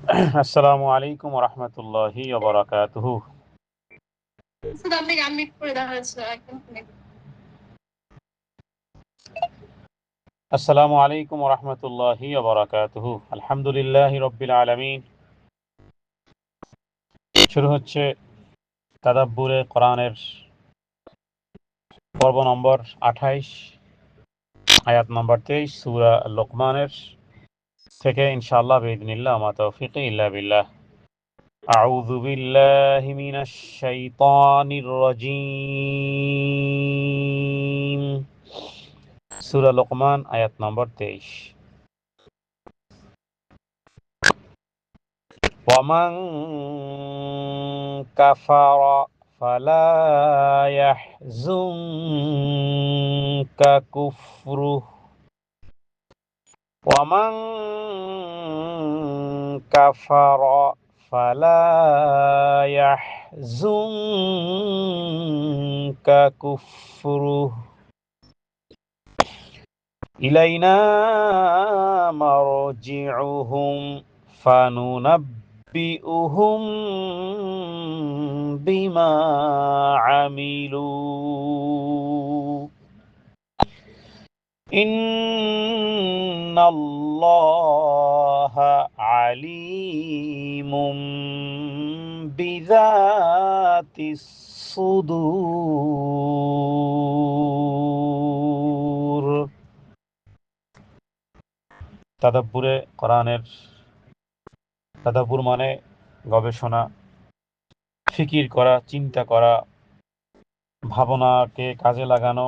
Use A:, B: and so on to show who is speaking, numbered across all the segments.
A: আসসালামু আলাইকুম রহমতুল্লাহি ওবরাকাতুহ। আসসালামু আলাইকুম রহমতুল্লাহি ওবরাকাতুহ। আলহামদুলিল্লাহ রব্বিল আলমিন। শুরু হচ্ছে তাদাব্বুরে কোরআনের পর্ব নম্বর আঠাইশ আয়াত নম্বর তেইশ সুরা লোকমানের থেকে ইনশাআল্লাহ বেদিনিল্লাহ আমা তৌফিক ইল্লা বিল্লাহ أعوذ بالله من الشيطان الرجيم سورة لقمان آيات نمبر 23 ومن كفر فلا يحزنك كفره ومن كفر فلا يحزنك كفره إلينا مرجعهم فننبئهم بما عملوا إن الله عليم بذات الصدور তাদাব্বুরে কোরআনের তাদাব্বুর মানে গবেষণা ফিকির করা চিন্তা করা ভাবনাকে কাজে লাগানো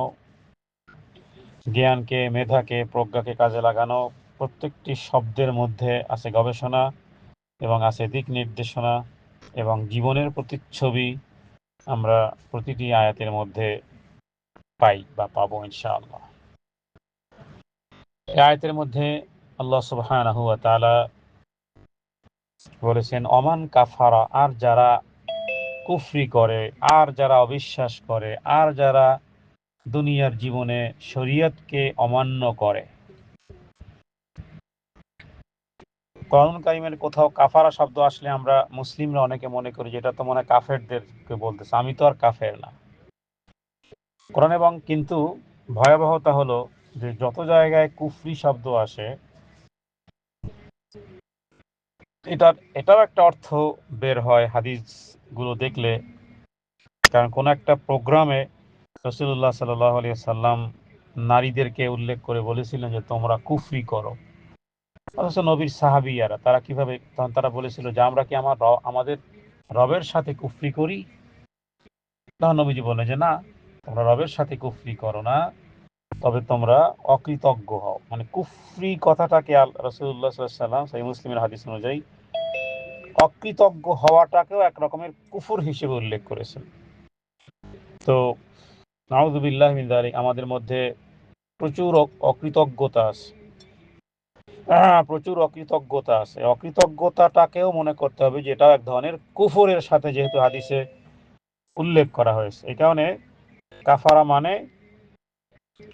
A: জ্ঞানকে, মেধাকে, প্রজ্ঞাকে কাজে লাগানো প্রত্যেকটি শব্দের মধ্যে আছে গবেষণা এবং আছে দিক নির্দেশনা এবং জীবনের প্রতিচ্ছবি আমরা প্রতিটি আয়াতের মধ্যে পাই বা পাবো ইনশাআল্লাহ। এই আয়াতের মধ্যে আল্লাহ তাআলা বলেছেন, অমান কাফারা, আর যারা কুফরি করে, আর যারা অবিশ্বাস করে, আর যারা দুনিয়ার জীবনে শরীয়তকে অমান্য করে। করণ কারিমের কোথাও কাফারা শব্দ আসলে আমরা মুসলিমরা অনেকে মনে করি যেটা তো মনে কাফেরদেরকে বলতেছে। আমি তো আর কাফের না। কোরআন এবং কিন্তু ভয়াবহতা হলো যে যত জায়গায় কুফরি শব্দ আসে, এটার, এটাও একটা অর্থ বের হয় হাদিসগুলো দেখলে। কারণ কোন একটা প্রোগ্রামে রসুল্লাহ সাল্লাহ আলিয়া সাল্লাম নারীদেরকে উল্লেখ করে বলেছিলেন যে, তোমরা কুফরি করো। অথচ নবীর সাহাবিয়ারা, তারা কীভাবে তখন তারা বলেছিল যে, আমরা কি আমার আমাদের রবের সাথে কুফরি করি? তখন নবীজি বললেন যে, না, তোমরা রবের সাথে কুফরি করো না, তবে তোমরা অকৃতজ্ঞ হও। মানে কুফরি কথাটাকে আল রসুল্লাহ সাল্লাম সেই মুসলিমের হাদিস অনুযায়ী অকৃতজ্ঞ হওয়াটাকেও এক রকমের কুফুর হিসেবে উল্লেখ করেছেন। তো নাউজুবিল্লাহ আমাদের মধ্যে প্রচুর অকৃতজ্ঞতা আছে। প্রচুর অকৃতজ্ঞতা আছে। অকৃতজ্ঞতাটাকেও মনে করতে হবে যে এটাও এক ধরনের কুফরের সাথে যেহেতু হাদিসে উল্লেখ করা হয়েছে। এই কারণে কাফারা মানে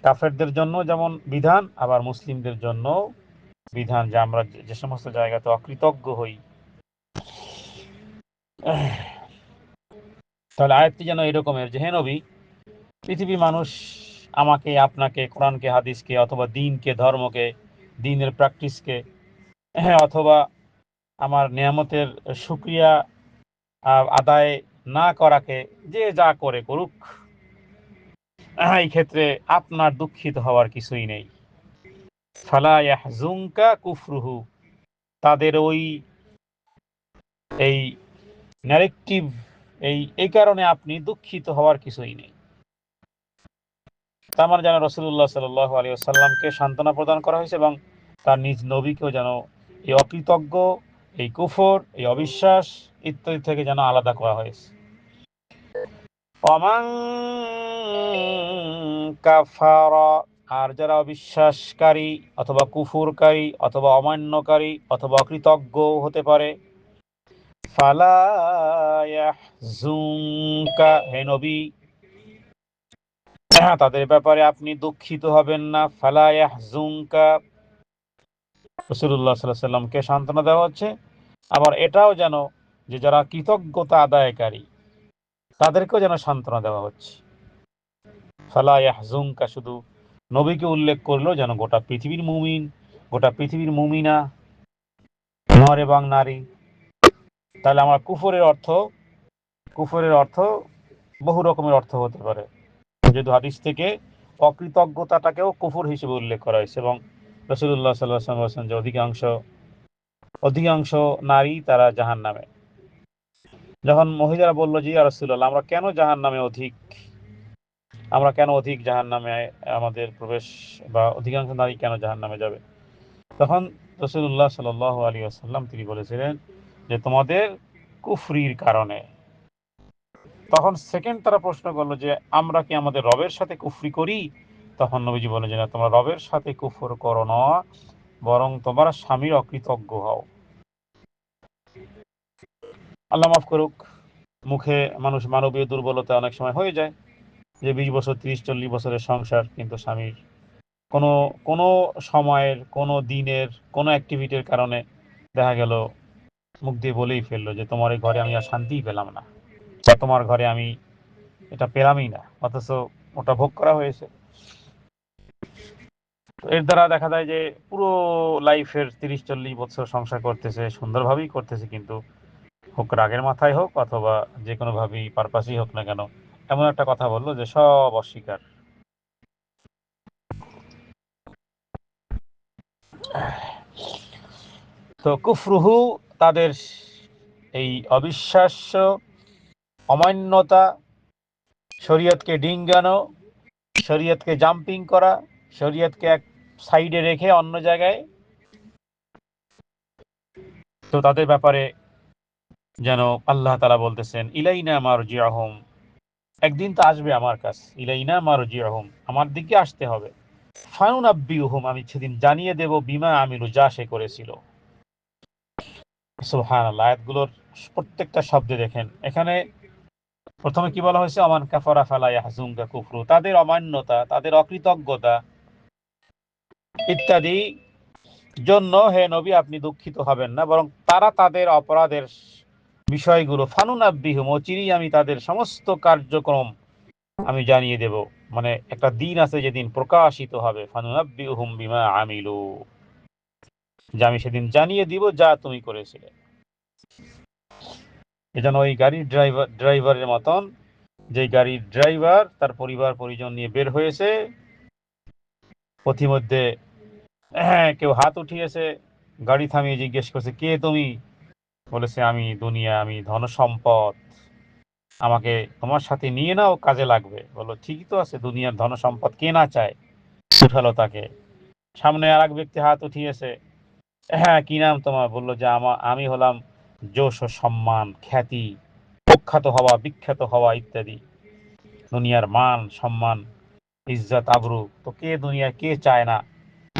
A: কাফেরদের জন্য যেমন বিধান, আবার মুসলিমদের জন্য বিধান যে আমরা যে সমস্ত জায়গাতে অকৃতজ্ঞ হই। তাহলে আয়াতটি যেন এরকমের যে, হে নবী পৃথিবী মানুষ আমাকে, আপনাকে, কোরআনকে, হাদিসকে, অথবা দিনকে, ধর্মকে, দিনের প্র্যাকটিসকে হ্যাঁ অথবা আমার নিয়ামতের সুক্রিয়া আদায় না করাকে যে যা করে করুক এই ক্ষেত্রে আপনার দুঃখিত হওয়ার কিছুই নেই। ফালায়াহজুঙ্কা কুফরুহু। তাদের ওই, এই ন্যারেকটিভ এই এই কারণে আপনি দুঃখিত হওয়ার কিছুই নেই। তার মানে যেন রসুল্লাহ সাল্লাহ আলী সাল্লামকে সান্ত্বনা প্রদান করা হয়েছে এবং তার নিজ নবীকেও যেন এই অকৃতজ্ঞ, এই কুফর, এই অবিশ্বাস ইত্যাদি থেকে যেন আলাদা করা হয়েছে। অমাং কাফারা, আর যারা অবিশ্বাসকারী অথবা কুফুরকারী অথবা অমান্যকারী অথবা অকৃতজ্ঞ হতে পারে, ফালা হে নবী তাদের ব্যাপারে আপনি দুঃখিত হবেন না। ফালায়াহ জুঙ্কা রসুল্লাহ সাল্লামকে সান্ত্বনা দেওয়া হচ্ছে। আবার এটাও যেন যে যারা কৃতজ্ঞতা আদায়কারী, তাদেরকেও যেন সান্ত্বনা দেওয়া হচ্ছে। ফালা ইয়াহজুমকা শুধু নবীকে উল্লেখ করলেও যেন গোটা পৃথিবীর মুমিন, গোটা পৃথিবীর মুমিনা, নর এবং নারী। তাহলে আমার কুফরের অর্থ কুফরের অর্থ বহু রকমের অর্থ হতে পারে। যেহেতু হাদিস থেকে অকৃতজ্ঞতাটাকেও কুফর হিসেবে উল্লেখ করা হয়েছে এবং রসুল্লাহ সাল্লাহ বলছেন যে অধিকাংশ অধিকাংশ নারী তারা জাহান নামে যখন মহিলারা বলল যে রসুল্লাহ আমরা কেন জাহান নামে অধিক? আমরা কেন অধিক জাহান নামে আমাদের প্রবেশ বা অধিকাংশ নারী কেন জাহান নামে যাবে? তখন রসুল্লাহ সাল আলী আসাল্লাম তিনি বলেছিলেন যে, তোমাদের কুফরির কারণে তখন সেকেন্ড তারা প্রশ্ন করল যে, আমরা কি আমাদের রবের সাথে কুফরি করি? তখন নবীজি বলে যে, না, তোমরা রবের সাথে কুফর করো না, বরং তোমরা স্বামীর অকৃতজ্ঞ হও। আল্লাহ মাফ করুক, মুখে মানুষ মানবীয় দুর্বলতা অনেক সময় হয়ে যায়। যে বিশ বছর, ত্রিশ, চল্লিশ বছরের সংসার, কিন্তু স্বামীর কোনো কোনো সময়ের, কোনো দিনের, কোনো অ্যাক্টিভিটির কারণে দেখা গেল, মুখ দিয়ে বলেই ফেলল যে, তোমার এই ঘরে আমি আর শান্তিই পেলাম না। বা তোমার ঘরে আমি এটা পেলামই না, অথচ ওটা ভোগ করা হয়েছে। এর দ্বারা দেখা যায় যে পুরো লাইফের তিরিশ, চল্লিশ বছর সংসার করতেছে, সুন্দরভাবেই করতেছে, কিন্তু হোক রাগের মাথায় হোক অথবা যে কোনোভাবেই পারপাসই হোক না কেন, এমন একটা কথা বলল যে সব অস্বীকার। তো কুফরুহু তাদের এই অবিশ্বাস্য অমান্যতা, শরীয়তকে ডিঙ্গানো, শরীয়তকে জাম্পিং করা, শরীয়তকে এক সাইডে রেখে অন্য জায়গায়। তো তাদের ব্যাপারে যেন আল্লাহ তালা বলতেছেন, ইলাইনা আমার জিয়াহম একদিন তো আসবে আমার কাছ। ইলাইনা আমার জিয়াহম আমার দিকে আসতে হবে। ফানুন আব্বি হুম আমি সেদিন জানিয়ে দেব বিমা আমিরু যা সে করেছিল। সুহান আয়াতগুলোর প্রত্যেকটা শব্দে দেখেন। এখানে প্রথমে কি বলা হয়েছে? অমান কাফারা ফালা ইয়াহজুমকা কুফরু। তাদের অমান্যতা, তাদের অকৃতজ্ঞতা ইত্যাদি জন্য হে নবী, আপনি দুঃখিত হবেন না। বরং তারা তাদের অপরাধের বিষয়গুলো ফানুনাব্বিহুম চিরি আমি তাদের সমস্ত কার্যক্রম আমি জানিয়ে দেব। মানে একটা দিন আছে যেদিন প্রকাশিত হবে ফানুনাব্বিহুম বিমা আমিলু যে আমি সেদিন জানিয়ে দিব যা তুমি করেছিলে। এজন্য ওই গাড়ির ড্রাইভার ড্রাইভারের মতন যে গাড়ির ড্রাইভার তার পরিবার, পরিজন নিয়ে বের হয়েছে, পথিমধ্যে হ্যাঁ কেউ হাত উঠিয়েছে, গাড়ি থামিয়ে জিজ্ঞেস করছে, কে তুমি? বলেছে, আমি দুনিয়া, আমি ধন সম্পদ। আমাকে তোমার সাথে নিয়ে নাও, কাজে লাগবে। বলো ঠিকই তো আছে, দুনিয়ার ধন সম্পদ কে না চায়? উঠালো তাকে। সামনে আর এক ব্যক্তি হাত উঠিয়েছে হ্যাঁ কি নাম তোমার? বলল, যে আমা, আমি হলাম যশ সম্মান, খ্যাতি, প্রখ্যাত হওয়া, বিখ্যাত হওয়া ইত্যাদি। দুনিয়ার মান, সম্মান, ইজ্জত, আবরু। তো কে দুনিয়া কে চায় না?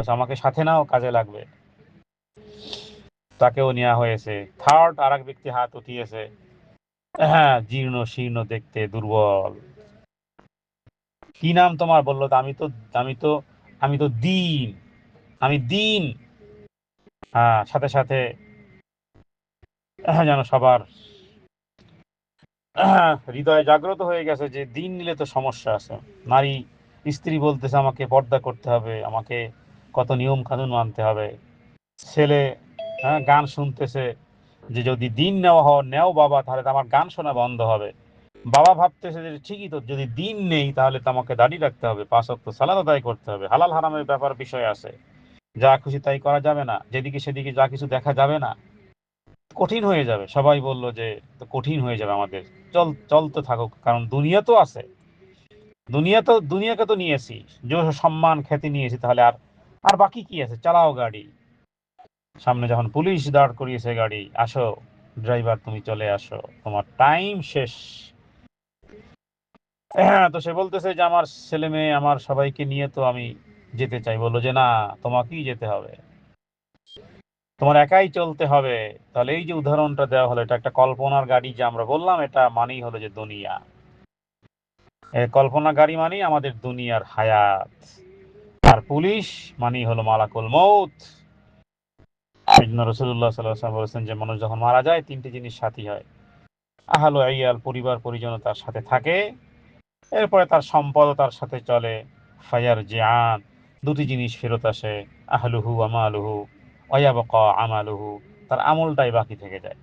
A: আমাকে সাথে নাও, কাজে লাগবে। তাকেও নেওয়া হয়েছে। থার্ড আর এক ব্যক্তি হাত উঠিয়েছে। হ্যাঁ জীর্ণ শীর্ণ দেখতে দুর্বল। কি নাম তোমার? বলল আমি তো আমি তো আমি তো দিন। আমি দিন। হ্যাঁ সাথে সাথে যেন সবার হৃদয়ে জাগ্রত হয়ে গেছে যে দিন নিলে তো সমস্যা আছে। নারী, স্ত্রী বলতেছে আমাকে পর্দা করতে হবে, আমাকে কত নিয়ম কানুন মানতে হবে। ছেলে হ্যাঁ গান শুনতেছে যে যদি দিন নেওয়া হয়, নেও বাবা, তাহলে তো আমার গান শোনা বন্ধ হবে। বাবা ভাবতেছে যে ঠিকই তো, যদি দিন নেই, তাহলে তো আমাকে দাঁড়িয়ে রাখতে হবে, পাঁচ অক্ট সালাদ আদায় করতে হবে। হালাল হারামের ব্যাপার বিষয় আছে। যা খুশি তাই করা যাবে না, যেদিকে সেদিকে যা কিছু দেখা যাবে না। কঠিন হয়ে যাবে। সবাই বলল যে কঠিন হয়ে যাবে আমাদের। চল চলতে থাকুক, কারণ দুনিয়া তো আছে। দুনিয়া তো, দুনিয়াকে তো নিয়েছি। যে সম্মান, খ্যাতি নিয়েছি, তাহলে আর আর বাকি কি আছে? চালাও গাড়ি। সামনে যখন পুলিশ দাঁড় করিয়েছে গাড়ি, আসো, ড্রাইভার, তুমি চলে আসো। তোমার টাইম শেষ। হ্যাঁ তো সে বলতেছে যে, আমার ছেলে মেয়ে, আমার সবাইকে নিয়ে তো আমি যেতে চাই। বলল যে, না, তোমাকেই যেতে হবে। তোমার একাই চলতে হবে। তাহলে এই যে উদাহরণটা দেওয়া হলো, এটা একটা কল্পনার গাড়ি যে আমরা বললাম, এটা মানেই হলো যে দুনিয়া। কল্পনা গাড়ি মানেই আমাদের দুনিয়ার হায়াত। আর পুলিশ মানেই হলো মালাকুল মৌত রসুল্লাহ সাল্লাহ বলেছেন যে মানুষ যখন মারা যায়, তিনটি জিনিস সাথী হয়। আহালো আইয়াল, পরিবার, পরিজন তার সাথে থাকে। এরপরে তার সম্পদ তার সাথে চলে। ফায়ার জিয়ান দুটি জিনিস ফেরত আসে, আহলুহু আমালুহু অয়াবক আমালুহু, তার আমলটাই বাকি থেকে যায়।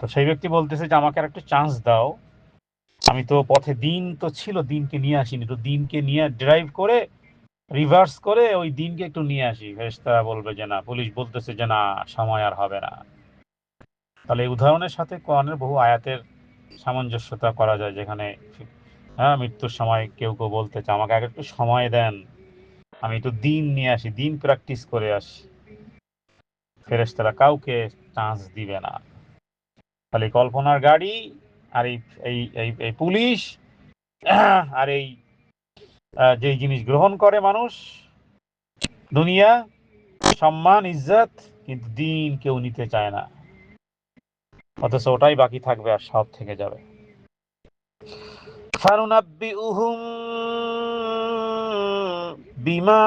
A: তো সেই ব্যক্তি বলতেছে যে, আমাকে আর একটু চান্স দাও। আমি তো পথে দিন তো ছিল, দিনকে নিয়ে আসিনি। তো দিনকে নিয়ে ড্রাইভ করে রিভার্স করে ওই দিনকে একটু নিয়ে আসি। ফেরেশতারা বলবে যে, না। পুলিশ বলতেছে যে, না, সময় আর হবে না। তাহলে এই উদাহরণের সাথে কোরআনের বহু আয়াতের সামঞ্জস্যতা করা যায়, যেখানে হ্যাঁ মৃত্যুর সময় কেউ কেউ বলতে চায়, আমাকে আগে একটু সময় দেন। আমি একটু দিন নিয়ে আসি, দিন প্র্যাকটিস করে আসি। ফেরেশতারা কাউকে চান্স দিবে না। খালি কল্পনার গাড়ি আর এই এই পুলিশ আর এই যে জিনিস গ্রহণ করে মানুষ, দুনিয়া, সম্মান, ইজ্জত, কিন্তু দিন কেউ নিতে চায় না। অথচ ওটাই বাকি থাকবে আর সব থেকে যাবে। ফানুনাব্বিউহুম বিমা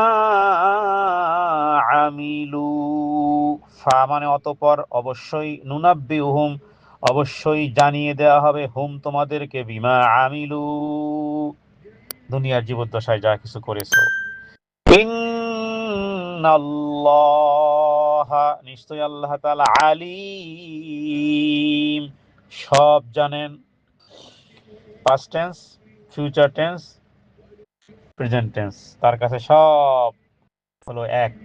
A: আমিলু। ফা মানে অতপর অবশ্যই নুনাব্বিউহুম অবশ্যই জানিয়ে দেওয়া হবে হুম তোমাদেরকে বিমা আমিলু। দুনিয়ার জীবদ্দশায় যা কিছু করেছ। নিশ্চয় আল্লাহ তাআলা আলিম। সব জানেন। Past tense future tense present tense তার কাছে সব হলো এক,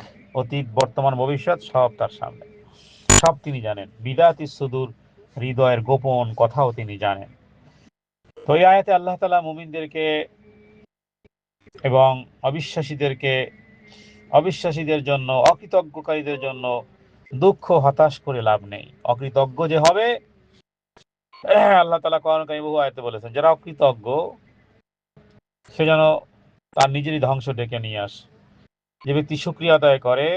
A: অতীত, বর্তমান, ভবিষ্যৎ, সব তার সামনে। সব তিনি জানেন, বিদাতি সুদূর, হৃদয়ের গোপন কথাও তিনি জানেন। তো এই আয়াতে আল্লাহ তালা মুমিনদেরকে এবং অবিশ্বাসীদেরকে, অবিশ্বাসীদের জন্য, অকৃতজ্ঞকারীদের জন্য দুঃখ হতাশ করে লাভ নেই। অকৃতজ্ঞ যে হবে, আল্লাহ তালা করণকারী বহু আয়তে বলেছেন, যারা অকৃতজ্ঞ, সে যেন তার নিজেরই ধ্বংস ডেকে নিয়ে আস। যে ব্যক্তি সুক্রিয়া আদায় করে,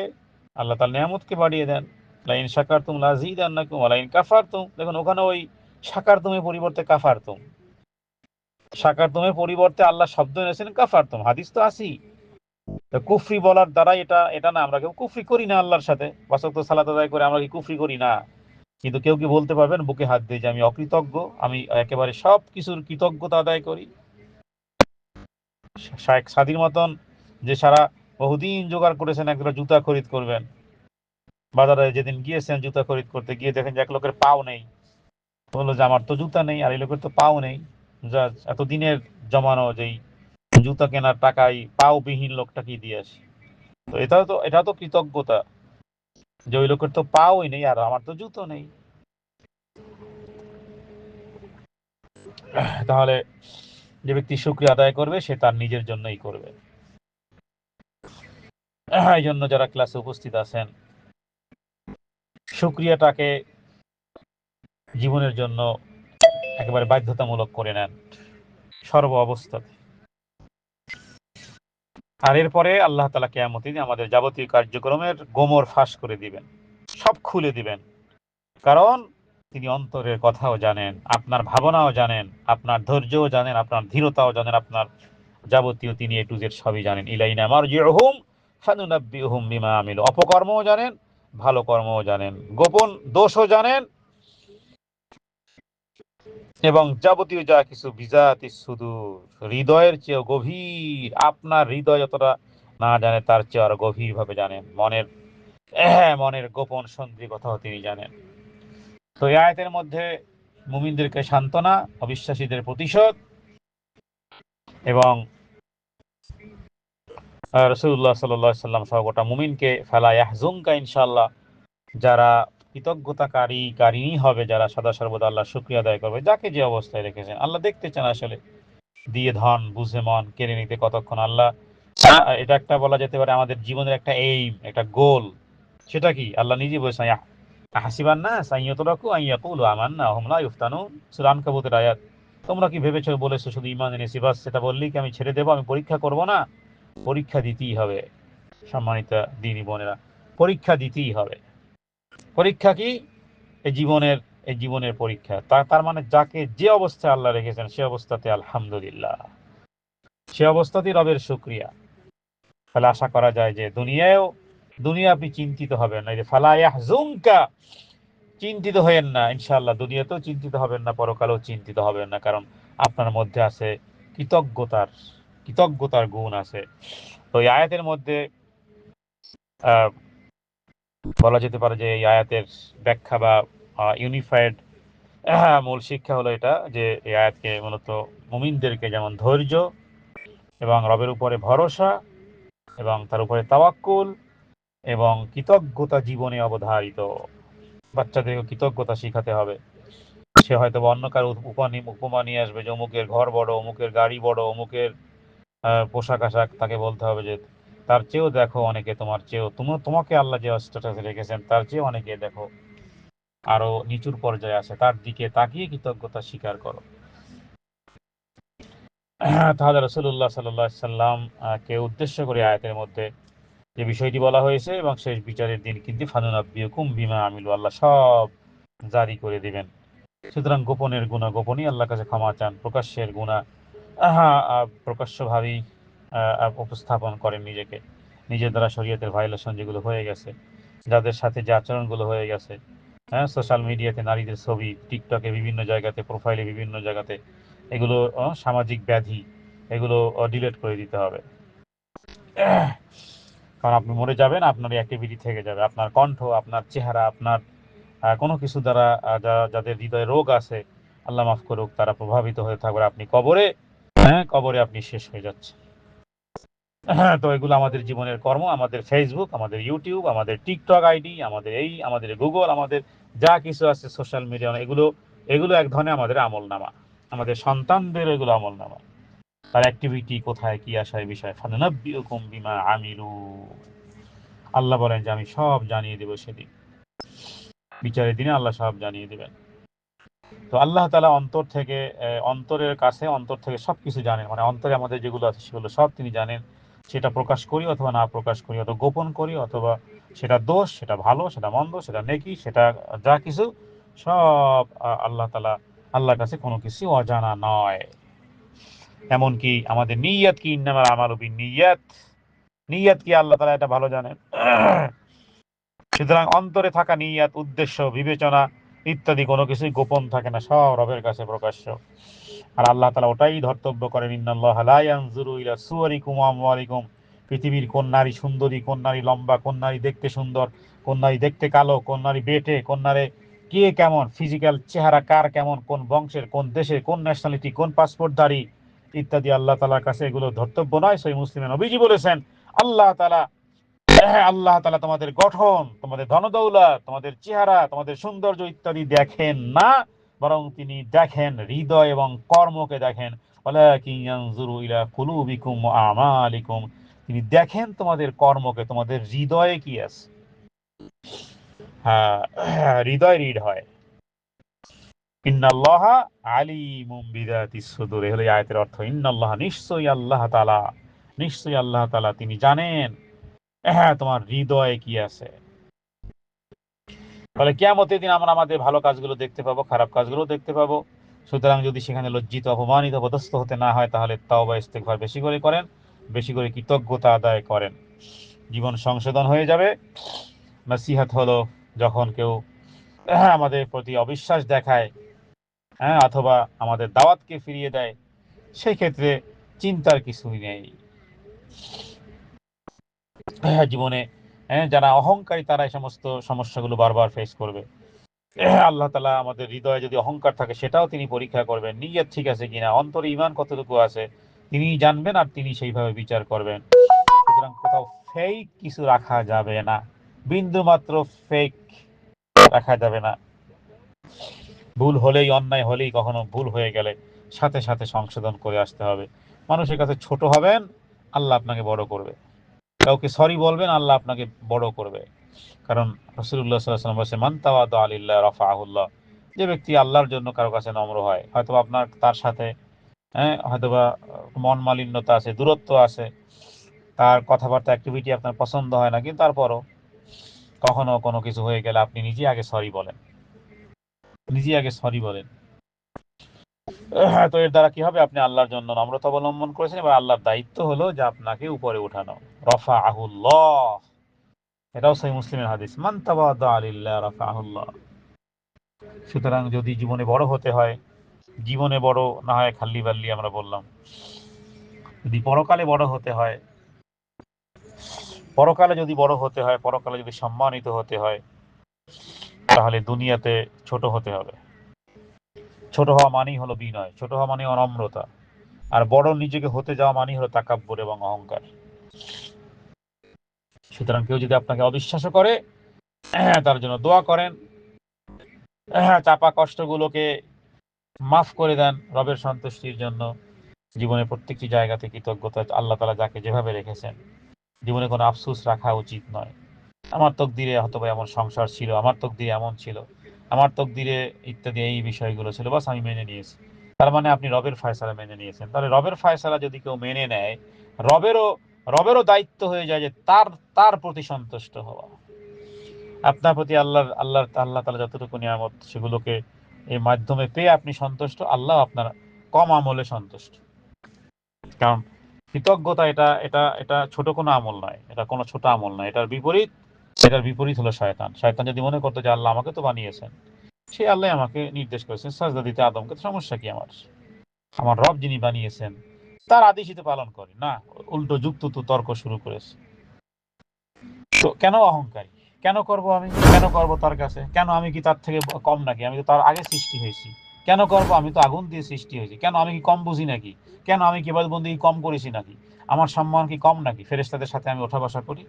A: আল্লাহ তার নিয়ামতকে বাড়িয়ে দেন। লাইন সাকার তুম লাজিদ আন্নাকুম লাইন কাফার তুম দেখুন, ওখানে ওই সাকার তুমের পরিবর্তে কাফার তুম সাকার তুমের পরিবর্তে আল্লাহ শব্দ এনেছেন কাফার তুম হাদিস তো আসি তো কুফরি বলার দ্বারা এটা এটা না, আমরা কেউ কুফরি করি না আল্লাহর সাথে। বাসক তো সালাত আদায় করে আমরা কি কুফরি করি না? কিন্তু কেউ কি বলতে পারবেন, বুকে হাত দিয়ে যে আমি অকৃতজ্ঞ, আমি একেবারে সব কিছুর কৃতজ্ঞতা আদায় করি। শায়েখ সাদির মতন যে সারা বহুদিন জোগাড় করেছেন একদম জুতা খরিদ করবেন। বাজারে যেদিন গিয়েছেন জুতা খরিদ করতে, গিয়ে দেখেন যে এক লোকের পাও নেই। বলল যে, আমার তো জুতা নেই আর এই লোকের তো পাও নেই। যা, এত দিনের জমানো যেই জুতা কেনার টাকাই পাও বিহীন লোকটাকে দিয়ে আসি? তো এটাও তো এটা তো কৃতজ্ঞতা যে ওই লোকের তো পাওই নেই আর আমার তো জুতো নেই। তাহলে যে ব্যক্তি শুক্রিয়া আদায় করবে, সে তার নিজের জন্যই করবে। এই জন্য যারা ক্লাসে উপস্থিত আছেন সুক্রিয়াটাকে জীবনের জন্য একেবারে বাধ্যতামূলক করে নেন, সর্ব অবস্থাতে। আর এরপরে আল্লাহ তালা কেয়ামত আমাদের যাবতীয় কার্যক্রমের গোমর ফাঁস করে দিবেন, সব খুলে দিবেন। কারণ তিনি অন্তরের কথাও জানেন, আপনার ভাবনাও জানেন, আপনার ধৈর্যও জানেন, আপনার ধীরতাও জানেন, আপনার যাবতীয় তিনি এ টু জেড সবই জানেন। ইলাইনা বিমা অপকর্মও জানেন, ভালো কর্মও জানেন, গোপন দোষও জানেন, এবং যাবতীয় যা কিছু বিজাতি শুধু হৃদয়ের চেয়েও গভীর, আপনার হৃদয় যতটা না জানে তার চেয়ে আরও গভীর ভাবে জানেন। মনের মনের গোপন সন্ধি কথাও তিনি জানেন। তো এই আয়তের মধ্যে মুমিনদেরকে সান্ত্বনা, অবিশ্বাসীদের প্রতিশোধ এবং রসুল্লাহ সাল্লাম সহ গোটা মুমিনকে ফেলা ইয়াহজুমকা ইনশাল্লাহ যারা কৃতজ্ঞতাকারী কারিনী হবে, যারা সদা সর্বদা আল্লাহ শুক্রিয়া আদায় করবে, যাকে যে অবস্থায় রেখেছেন। আল্লাহ দেখতে চান আসলে দিয়ে ধন, বুঝে মন, কেড়ে নিতে কতক্ষণ আল্লাহ এটা একটা বলা যেতে পারে আমাদের জীবনের একটা এইম একটা গোল সেটা কি? আল্লাহ নিজে বলছেন হাসিবান না না হোমলা সুরান কাবুতের আয়াত। তোমরা কি ভেবেছো, বলেছ শুধু ইমান এনেছি, বাস সেটা কি আমি ছেড়ে দেবো, আমি পরীক্ষা করব না? পরীক্ষা দিতেই হবে, সম্মানিত দিনী বোনেরা। পরীক্ষা দিতেই হবে। পরীক্ষা কি? এই জীবনের এই জীবনের পরীক্ষা। তা, তার মানে যাকে যে অবস্থায় আল্লাহ রেখেছেন, সে অবস্থাতে আলহামদুলিল্লাহ। সে অবস্থাতেই রবের শুক্রিয়া। তাহলে আশা করা যায় যে দুনিয়ায়ও দুনিয়া আপনি চিন্তিত হবেন না। এই যে ফালায়াহ জুমকা চিন্তিত হবেন না। ইনশাল্লাহ দুনিয়াতেও চিন্তিত হবেন না, পরকালেও চিন্তিত হবেন না। কারণ আপনার মধ্যে আছে কৃতজ্ঞতার কৃতজ্ঞতার গুণ আছে। তো এই আয়াতের মধ্যে বলা যেতে পারে যে এই আয়াতের ব্যাখ্যা বা ইউনিফাইড মূল শিক্ষা হলো এটা যে এই আয়াতকে মূলত মুমিনদেরকে যেমন ধৈর্য এবং রবের উপরে ভরসা এবং তার উপরে তাওয়াক্কুল এবং কৃতজ্ঞতা জীবনে অবধারিত। বাচ্চাদেরকে কৃতজ্ঞতা শিখাতে হবে। সে হয়তো অন্য কারও উপানি উপমা নিয়ে আসবে যে অমুকের ঘর বড়, অমুকের গাড়ি বড়, অমুকের পোশাক আশাক তাকে বলতে হবে যে তার চেয়েও দেখো অনেকে তোমার চেয়েও। তুমি, তোমাকে আল্লাহ যে স্ট্যাটাসে রেখেছেন তার চেয়েও অনেকে দেখো আরও নিচুর পর্যায়ে আছে। তার দিকে তাকিয়ে কৃতজ্ঞতা স্বীকার করো। তাহলে রসুল্লাহ সাল্লাহ সাল্লাম কে উদ্দেশ্য করে আয়াতের মধ্যে যে বিষয়টি বলা হয়েছে এবং শেষ বিচারের দিন কিন্তু ফানুনাব্বিয়কুম বিমা আমিলু আল্লাহ সব জারি করে দিবেন। সুতরাং গোপনের গুণা গোপনই আল্লাহ কাছে ক্ষমা চান, প্রকাশ্যের গুণা প্রকাশ্যভাবেই উপস্থাপন করেন নিজেকে। নিজের দ্বারা শরীয়তের ভাইলেশন যেগুলো হয়ে গেছে, যাদের সাথে যে আচরণগুলো হয়ে গেছে হ্যাঁ সোশ্যাল মিডিয়াতে নারীদের ছবি টিকটকে বিভিন্ন জায়গাতে প্রোফাইলে বিভিন্ন জায়গাতে, এগুলো সামাজিক ব্যাধি, এগুলো ডিলেট করে দিতে হবে। কারণ আপনি মরে যাবেন, আপনার অ্যাক্টিভিটি থেকে যাবে। আপনার কণ্ঠ, আপনার চেহারা, আপনার কোনো কিছু দ্বারা যাদের হৃদয়ে রোগ আছে, আল্লাহ মাফ করুক, তারা প্রভাবিত হয়ে থাকবে। আপনি কবরে হ্যাঁ কবরে আপনি শেষ হয়ে যাচ্ছে হ্যাঁ তো এগুলো আমাদের জীবনের কর্ম। আমাদের ফেসবুক আমাদের ইউটিউব আমাদের টিকটক আইডি আমাদের এই, আমাদের গুগল আমাদের যা কিছু আছে সোশ্যাল মিডিয়া এগুলো এগুলো এক ধরনের আমাদের আমল নামা আমাদের সন্তানদের এগুলো আমল নামা তার অ্যাক্টিভিটি কোথায়, কি আসায় বিষয়? ফানাব্বিউকুম বিমা আমিলু। আল্লাহ বলেন যে, আমি সব জানিয়ে দেব সেদিন। বিচারের দিনে আল্লাহ সব জানিয়ে দেবেন। তো আল্লাহ তালা অন্তর থেকে অন্তরের কাছে অন্তর থেকে সব কিছু জানেন। মানে অন্তরে আমাদের যেগুলো আছে সেগুলো সব তিনি জানেন। সেটা প্রকাশ করি অথবা না প্রকাশ করি, অথবা গোপন করি, অথবা সেটা দোষ, সেটা ভালো, সেটা মন্দ, সেটা নেকি, সেটা যা কিছু, সব আল্লাহ তালা আল্লাহর কাছে কোনো কিছু অজানা নয়। এমনকি আমাদের নিয়াত কি ইন্নামার আমার উবি নিয়াত নিয়াত কি আল্লাহ তালা এটা ভালো জানেন? সুতরাং অন্তরে থাকা নিয়াত, উদ্দেশ্য, বিবেচনা ইত্যাদি কোনো কিছুই গোপন থাকে না, সব রবের কাছে প্রকাশ্য। আর আল্লাহ তালা ওটাই ধর্তব্য করেন, ইন্নাল্লাহ পৃথিবীর কোন নারী সুন্দরী, কোন নারী লম্বা, কোন নারী দেখতে সুন্দর, কোন নারী দেখতে কালো, কোন নারী বেটে, কোন নারী কে কেমন, ফিজিক্যাল চেহারা কার কেমন, কোন বংশের, কোন দেশের, কোন ন্যাশনালিটি কোন পাসপোর্টধারী ইত্যাদি আল্লাহ তালার কাছে এগুলো ধর্তব্য নয় সেই মুসলিমের নবীজি বলেছেন, আল্লাহ তালা আল্লাহ তালা তোমাদের গঠন, তোমাদের ধনদৌলা তোমাদের চেহারা, তোমাদের সৌন্দর্য ইত্যাদি দেখেন না, বরং তিনি দেখেন হৃদয় এবং কর্মকে দেখেন। তিনি দেখেন তোমাদের কর্মকে, তোমাদের হৃদয়ে কি আছে। হ্যাঁ হৃদয় রিড হয়। ইন্নাল্লাহ আলিমুম বিদাতি সুদুর। হলো আয়াতের অর্থ। ইন্নাল্লাহ নিশ্চয়ই আল্লাহ তালা নিশ্চয়ই আল্লাহ তালা তিনি জানেন। হ্যাঁ তোমার হৃদয়ে কি আছে? ফলে কেমতের দিন আমরা আমাদের ভালো কাজগুলো দেখতে পাবো খারাপ কাজগুলো দেখতে পাবো। সুতরাং যদি সেখানে লজ্জিত অপমানিত পদস্থ হতে না হয় তাহলে তাও বা ইস্তেকভার বেশি করে করেন বেশি করে কৃতজ্ঞতা আদায় করেন। জীবন সংশোধন হয়ে যাবে। নসিহাত হলো যখন কেউ হ্যাঁ, আমাদের প্রতি অবিশ্বাস দেখায় হ্যাঁ অথবা আমাদের দাওয়াতকে ফিরিয়ে দেয় সেই ক্ষেত্রে চিন্তার কিছুই নেই। হ্যাঁ, জীবনে হ্যাঁ যারা অহংকারী তারা এই সমস্ত সমস্যাগুলো বারবার ফেস করবে। আল্লাহ তালা আমাদের হৃদয়ে যদি অহংকার থাকে সেটাও তিনি পরীক্ষা করবেন। নিজের ঠিক আছে কিনা অন্তরে ইমান কতটুকু আছে তিনি জানবেন আর তিনি সেইভাবে বিচার করবেন। সুতরাং কোথাও ফেক কিছু রাখা যাবে না। বিন্দু মাত্র ফেক রাখা যাবে না। ভুল হলেই, অন্যায় হলেই কখনো ভুল হয়ে গেলে সাথে সাথে সংশোধন করে আসতে হবে। মানুষের কাছে ছোট হবেন, আল্লাহ আপনাকে বড় করবে। কাউকে সরি বলবেন, আল্লাহ আপনাকে বড় করবে। কারণ রসুল্লাহ সাল্লাম বলছে মান্তাওয়াদ আলিল্লাহ রফাহুল্লাহ। যে ব্যক্তি আল্লাহর জন্য কারও কাছে নম্র হয় হয়তো আপনার, তার সাথে হ্যাঁ হয়তোবা মন মালিন্যতা আছে, দূরত্ব আছে, তার কথাবার্তা অ্যাক্টিভিটি আপনার পছন্দ হয় না, কিন্তু তারপরও কখনো কোনো কিছু হয়ে গেলে আপনি নিজে আগে সরি বলেন। নিজে আগে সরি বলেন। তো এর দ্বারা কি হবে? আপনি আল্লাহর জন্য নম্রতা অবলম্বন করেছেন, এবার আল্লাহর দায়িত্ব হলো যে আপনাকে উপরে উঠানো। রফা আহুল্লাহ এটাও সেই মুসলিমের হাদিস। মান তাওয়াদা লিল্লাহ রাফাহুল্লাহ সুতরাং যদি জীবনে বড় হতে হয়, জীবনে বড় না হয়, খাল্লি বাল্লি আমরা বললাম। যদি পরকালে বড় হতে হয়, পরকালে যদি বড় হতে হয়, পরকালে যদি সম্মানিত হতে হয় তাহলে দুনিয়াতে ছোট হতে হবে। ছোট হওয়া মানেই হলো বিনয়, ছোট হওয়া মানে অনম্রতা, আর বড় নিজেকে হতে যাওয়া মানেই হলো তাকাব্বর এবং অহংকার। সুতরাং কেউ যদি আপনাকে অবিশ্বাস করে, তার জন্য দোয়া করেন, চাপা কষ্টগুলোকে মাফ করে দেন রবের সন্তুষ্টির জন্য। জীবনের প্রত্যেকটি জায়গাতে কৃতজ্ঞতা, আল্লাহ তালা যাকে যেভাবে রেখেছেন, জীবনে কোনো আফসুস রাখা উচিত নয়। আমার তকদিরে হয়তো এমন সংসার ছিল, আমার তকদিরে এমন ছিল, আমার তকদিরে ইত্যাদি এই বিষয়গুলো ছিল, বাস আমি মেনে নিয়েছি। তার মানে আপনি রবের ফায়সালা মেনে নিয়েছেন। তাহলে রবের ফায়সালা যদি কেউ মেনে নেয়, রবেরও রবেরও দায়িত্ব হয়ে যায় যে তার তার প্রতি সন্তুষ্ট হওয়া। আপনার প্রতি আল্লাহ আল্লাহ আল্লাহ তালা যতটুকু নিয়ামত সেগুলোকে এই মাধ্যমে পেয়ে আপনি সন্তুষ্ট, আল্লাহ আপনার কম আমলে সন্তুষ্ট। কারণ কৃতজ্ঞতা এটা এটা এটা ছোট কোনো আমল নয়, এটা কোনো ছোট আমল নয়, এটার বিপরীত এটার বিপরীত হলো শয়তান। শয়তান যদি মনে করতো যে আল্লাহ আমাকে তো বানিয়েছেন, সে আল্লাহ আমাকে নির্দেশ করেছেন সাজদা দিতে আদমকে সমস্যা কি আমার? আমার রব যিনি বানিয়েছেন, তার আদেশিত পালন করে। না, উল্টো যুক্ত তো তর্ক শুরু করেছে। তো কেন অহংকারী? কেন করব আমি? কেন করব তার কাছে? কেন আমি কি তার থেকে কম নাকি? আমি তো তার আগে সৃষ্টি হয়েছি। কেন করব? আমি তো আগুন দিয়ে সৃষ্টি হয়েছি। কেন আমি কি কম বুঝি নাকি? কেন আমি কেবল বন্দি কম করেছি নাকি? আমার সম্মান কি কম নাকি? ফেরেস্তাদের সাথে আমি ওঠা বসা করি?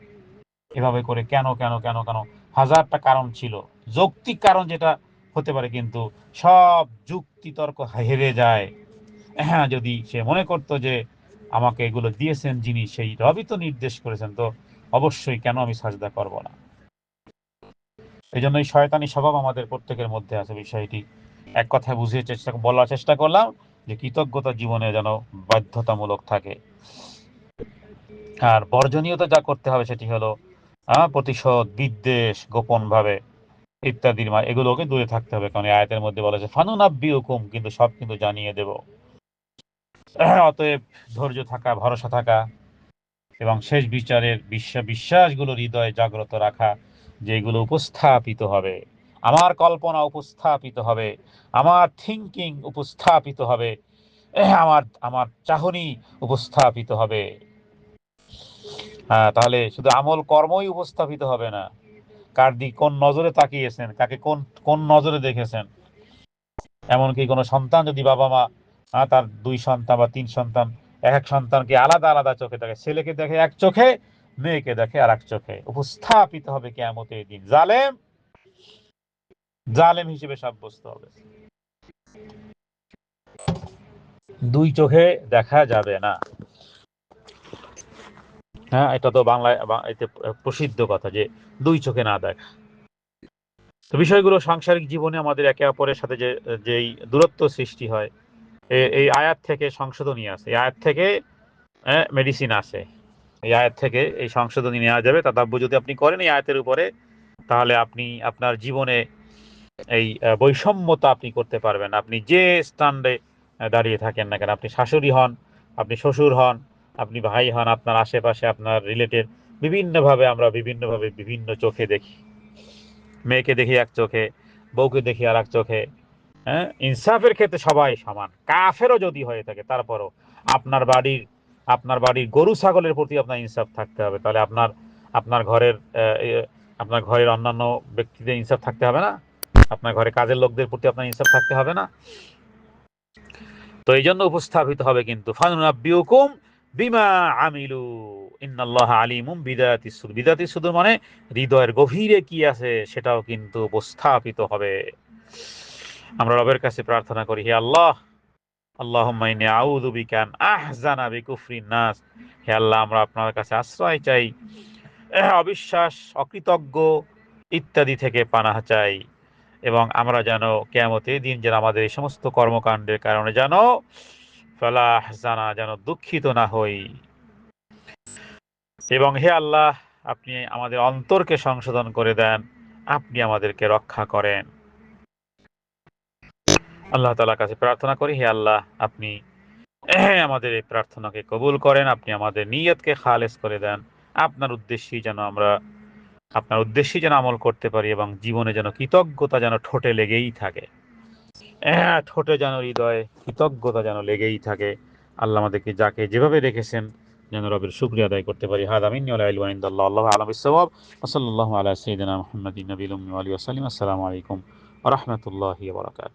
A: এভাবে করে কেন কেন কেন কেন? হাজারটা কারণ ছিল। যৌক্তিক কারণ যেটা হতে পারে কিন্তু সব যুক্তি তর্ক হেরে যায়। হ্যাঁ যদি সে মনে করতো যে আমাকে এগুলো দিয়েছেন যিনি, সেই রবি তো নির্দেশ করেছেন, তো অবশ্যই কেন আমি সাজদা করব না? এই জন্য এই শয়তানি স্বভাব আমাদের প্রত্যেকের মধ্যে আছে বিষয়টি। এক কথায় বুঝিয়ে চেষ্টা বলার চেষ্টা করলাম যে কৃতজ্ঞতা জীবনে যেন বাধ্যতামূলক থাকে। আর বর্জনীয়তা যা করতে হবে সেটি হলো প্রতিশোধ, বিদ্বেষ গোপন ভাবে ইত্যাদির এগুলোকে দূরে থাকতে হবে। কারণ আয়তের মধ্যে বলা যায় ফানুনাব্বি হুকুম কিন্তু সব কিন্তু জানিয়ে দেব। অতএব ধৈর্য থাকা, ভরসা থাকা এবং শেষ বিচারের বিশ্বাস বিশ্বাসগুলো হৃদয়ে জাগ্রত রাখা, যেগুলো উপস্থাপিত হবে। আমার কল্পনা উপস্থাপিত হবে। আমার থিঙ্কিং উপস্থাপিত হবে। আমার আমার চাহনি উপস্থাপিত হবে। তাহলে শুধু আমল কর্মই উপস্থাপিত হবে না। কার দিক, কোন নজরে তাকিয়েছেন? কাকে কোন কোন নজরে দেখেছেন? এমনকি কোনো সন্তান যদি বাবা মা তার দুই সন্তান বা তিন সন্তান, এক এক সন্তানকে আলাদা আলাদা চোখে দেখে, ছেলেকে দেখে এক চোখে, মেয়েকে দেখে আর এক চোখে। উপস্থাপিত হবে কেমতের দিন। জালেম জালেম হিসেবে সাব্যস্ত হবে। দুই চোখে দেখা যাবে না। হ্যাঁ এটা তো বাংলায় এতে প্রসিদ্ধ কথা যে দুই চোখে না দেখা। তো বিষয়গুলো সাংসারিক জীবনে আমাদের একে অপরের সাথে যে, যেই দূরত্ব সৃষ্টি হয় এই আয়াত থেকে সংশোধনী আছে। এই আয়াত থেকে মেডিসিন আছে। এই আয়াত থেকে এই সংশোধনী নেওয়া যাবে। তাদাব্য যদি আপনি করেন এই আয়াতের উপরে, তাহলে আপনি আপনার জীবনে এই বৈষম্যতা আপনি করতে পারবেন। আপনি যে স্ট্যান্ডে দাঁড়িয়ে থাকেন না কেন, আপনি শাশুড়ি হন, আপনি শ্বশুর হন আপনি ভাই হন, আপনার আশেপাশে আপনার রিলেটেড বিভিন্নভাবে আমরা বিভিন্নভাবে বিভিন্ন চোখে দেখি। মেয়েকে দেখি এক চোখে, বউকে দেখি আর এক চোখে। হ্যাঁ? ইনসাফের ক্ষেত্রে সবাই সমান। কাফেরও যদি হয়ে থাকে, তারপরও আপনার বাড়ির আপনার বাড়ির গরু ছাগলের প্রতি আপনার ইনসাফ থাকতে হবে। তাহলে আপনার আপনার ঘরের আপনার ঘরের অন্যান্য ব্যক্তিদের ইনসাফ থাকতে হবে না? আপনার ঘরে কাজের লোকদের প্রতি আপনার ইনসাফ থাকতে হবে না? তো এই জন্য উপস্থাপিত হবে কিন্তু। ফানুনাব্বিউকুম বিমা আমিলু, ইন্নাল্লাহ আলিমুম বিদায়াতি সুদ বিদায়াতি সুদুর মানে হৃদয়ের গভীরে কি আছে সেটাও কিন্তু উপস্থাপিত হবে। আমরা রবের কাছে প্রার্থনা করি, হে আল্লাহ আউযু বিকান বিকুফরিন নাস। হে আল্লাহ, আমরা আপনার কাছে আশ্রয় চাই অবিশ্বাস, অকৃতজ্ঞ ইত্যাদি থেকে পানাহ চাই। এবং আমরা যেন কেমতে দিন যেন আমাদের এই সমস্ত কর্মকাণ্ডের কারণে যেন ফলাহ জানা যেন দুঃখিত না হই। এবং হে আল্লাহ, আপনি আমাদের অন্তরকে সংশোধন করে দেন, আপনি আমাদেরকে রক্ষা করেন। আল্লাহ তালার কাছে প্রার্থনা করি, হে আল্লাহ, আপনি আমাদের এই প্রার্থনাকে কবুল করেন, আপনি আমাদের নিয়তকে খালেস করে দেন। আপনার উদ্দেশ্যেই যেন আমরা, আপনার উদ্দেশ্যে যেন আমল করতে পারি এবং জীবনে যেন কৃতজ্ঞতা যেন ঠোঁটে লেগেই থাকে। ঠোঁটে যেন হৃদয়ে কৃতজ্ঞতা যেন লেগেই থাকে। আল্লাহ আমাদেরকে যাকে যেভাবে রেখেছেন যেন রবের শুক্রিয়া আদায় করতে পারি। হাদ আমিন আল্লাহ আলম ইসবাব ওসল্লাহ আলা সঈদিনা মহম্মদিন নবীল আলী আসসালামু আলাইকুম রহমতুল্লাহ বরকাত